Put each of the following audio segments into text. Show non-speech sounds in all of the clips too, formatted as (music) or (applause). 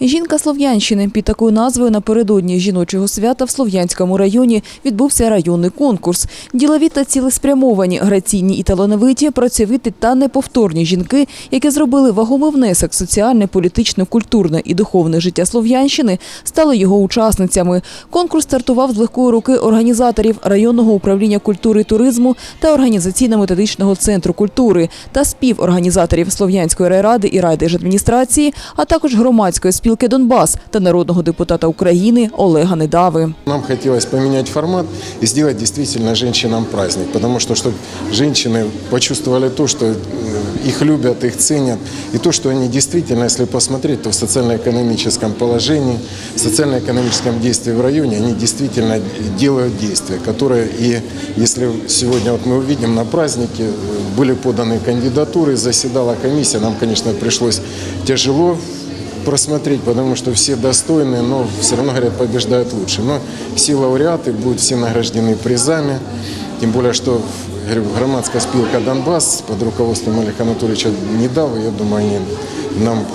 Жінка Слов'янщини під такою назвою напередодні жіночого свята в Слов'янському районі відбувся районний конкурс. Ділові та цілеспрямовані, граційні і талановиті, працьовиті та неповторні жінки, які зробили вагомий внесок соціальне, політичне, культурне і духовне життя Слов'янщини, стали його учасницями. Конкурс стартував з легкої руки організаторів районного управління культури і туризму та організаційно-методичного центру культури та співорганізаторів Слов'янської райради і райдержадміністрації, а також громадської спілки Донбас та народного депутата України Олега Недави. Нам хотелось поменять формат и сделать действительно женщинам праздник, потому что чтобы женщины почувствовали то, что э, их любят, их ценят, и то, что они действительно, если посмотреть, то в социально-экономическом положении, в социально-экономическом действии в районе, они действительно делают действия, которые и если сегодня вот мы увидим на празднике, э, были поданы кандидатуры, заседала комиссия, нам, конечно, пришлось тяжело просмотреть, потому что все достойные, но все равно, говорят, побеждают лучше. Но все лауреаты будут все награждены призами, тем более, что говорю, громадская спилка «Донбасс» под руководством Олега Анатольевича Недавы, я думаю, они нам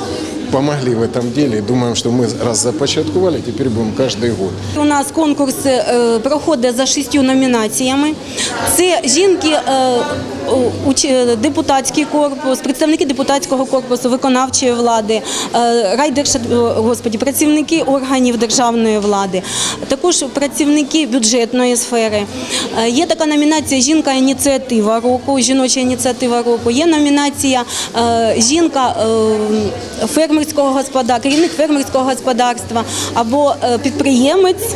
помогли в этом деле. И Думаем, что мы раз започатковали, теперь будем каждый год. У нас конкурс е, проходить за шістю номінаціями. Це жінки, е, уч- депутатський корпус, представники депутатського корпусу, виконавчої влади, е, е, господі, працівники органів державної влади, також працівники бюджетної сфери. Е, Є така номінація Жінка ініціатива року, жіноча ініціатива року. Є номінація е, Жінка фермерського господарства, керівник фермерського господарства або підприємець.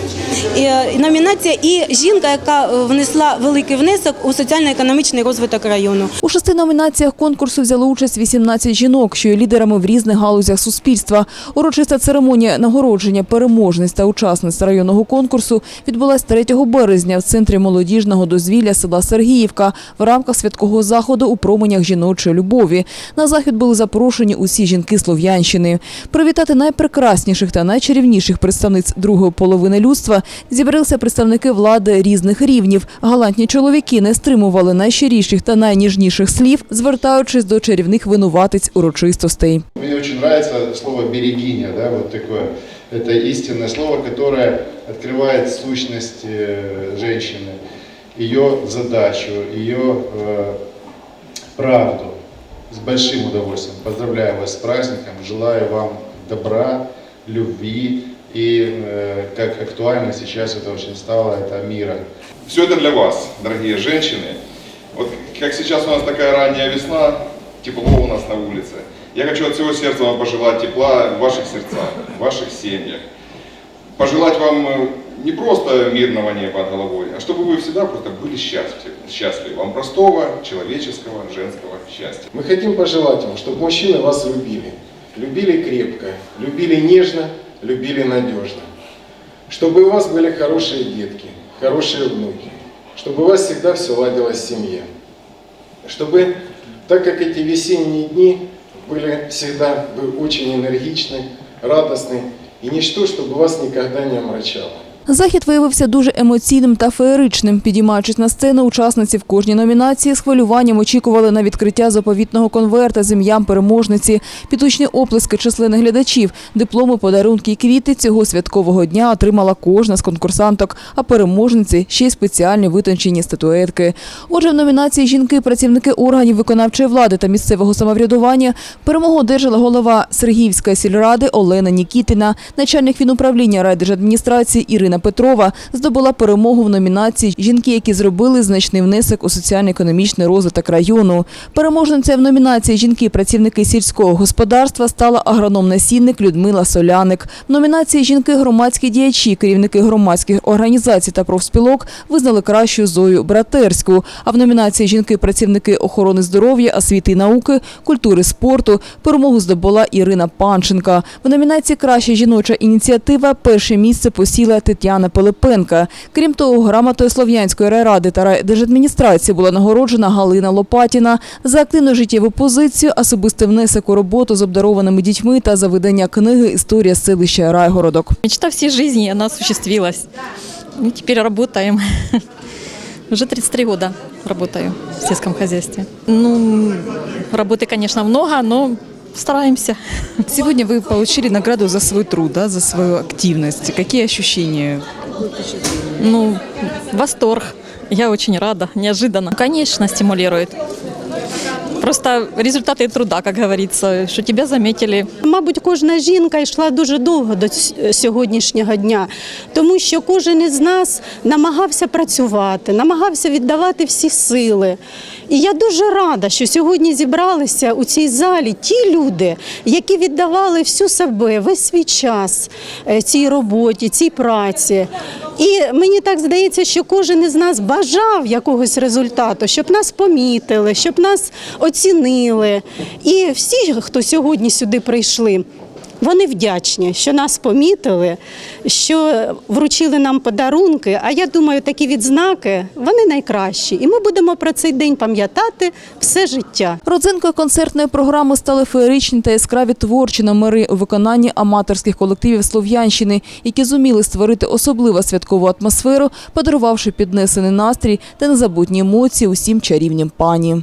Номінація і жінка, яка внесла великий внесок у соціально-економічний розвиток району. У шести номінаціях конкурсу взяли участь 18 жінок, що є лідерами в різних галузях суспільства. Урочиста церемонія нагородження переможниць та учасниць районного конкурсу відбулась 3 березня в центрі молодіжного дозвілля села Сергіївка в рамках святкого заходу у променях жіночої любові. На захід були запрошені усі жінки Слов'янщини. Привітати найпрекрасніших та найчарівніших представниць другої половини людства зібралися представники влади різних рівнів. Галантні чоловіки не стримували найщиріших та найніжніших слів, звертаючись до чарівних винуватиць урочистостей. Мне очень нравится слово «берегиня», да, вот такое. Это истинное слово, которое открывает сущность э, женщины, ее задачу, ее э, правду. С большим удовольствием поздравляю вас с праздником, желаю вам добра, любви и, э, как актуально сейчас это очень стало, это мира. Все это для вас, дорогие женщины. Вот как сейчас у нас такая ранняя весна, тепло у нас на улице. Я хочу от всего сердца вам пожелать тепла в ваших сердцах, в ваших семьях. Пожелать вам э, не просто мирного неба над головой, а чтобы вы всегда просто были счастливы, счастливы. Вам простого, человеческого, женского счастья. Мы хотим пожелать вам, чтобы мужчины вас любили. Любили крепко, любили нежно, любили надежно. Чтобы у вас были хорошие детки, хорошие внуки. Чтобы у вас всегда все ладилось в семье. Чтобы, так как эти весенние дни были всегда вы очень энергичны, радостны, и ничто, чтобы вас никогда не омрачало. Захід виявився дуже емоційним та феєричним. Підіймаючись на сцену, учасниці в кожній номінації з хвилюванням очікували на відкриття заповітного конверта з ім'ям переможниці, підучні оплески численних глядачів, дипломи, подарунки і квіти цього святкового дня отримала кожна з конкурсанток, а переможниці ще й спеціальні витончені статуетки. Отже, в номінації жінки, працівники органів виконавчої влади та місцевого самоврядування перемогу одержала голова Сергіївської сільради Олена Нікітіна, начальник фінуправління райдержадміністрації Ірина Петрова здобула перемогу в номінації Жінки, які зробили значний внесок у соціально-економічний розвиток району. Переможницею в номінації Жінки, працівники сільського господарства стала агроном-насінник Людмила Соляник. В номінації Жінки, громадські діячі, керівники громадських організацій та профспілок визнали кращу Зою Братерську. А в номінації Жінки, працівники охорони здоров'я, освіти і науки, культури спорту перемогу здобула Ірина Панченка. В номінації Краща жіноча ініціатива перше місце посіла Тетяна Пилипенка. Крім того, грамотою Слов'янської райради та райдержадміністрації була нагороджена Галина Лопатіна за активну життєву позицію, особистий внесок у роботу з обдарованими дітьми та за видання книги Історія селища Райгородок. Мечта всей жизни, она осуществилась. И теперь работаем. (laughs) Уже 33 года работаю в сельском хозяйстве. Ну, работы, конечно, много, но стараемся. Сегодня вы получили награду за свой труд, да, за свою активность. Какие ощущения? Ну, восторг. Я очень рада, неожиданно. Конечно, стимулирует. Просто результаты труда, как говорится, что тебя заметили. Мабуть, кожна жінка йшла дуже довго до сьогоднішнього дня, тому що кожен із нас намагався працювати, намагався віддавати всі сили. І я дуже рада, що сьогодні зібралися у цій залі ті люди, які віддавали всю себе, весь свій час е, цій роботі, цій праці. І мені так здається, що кожен із нас бажав якогось результату, щоб нас помітили, щоб нас оцінили. І всі, хто сьогодні сюди прийшли, вони вдячні, що нас помітили, що вручили нам подарунки. А я думаю, такі відзнаки вони найкращі. І ми будемо про цей день пам'ятати все життя. Родзинкою концертної програми стали феєричні та яскраві творчі номери у виконанні аматорських колективів Слов'янщини, які зуміли створити особливо святкову атмосферу, подарувавши піднесений настрій та незабутні емоції усім чарівнім пані.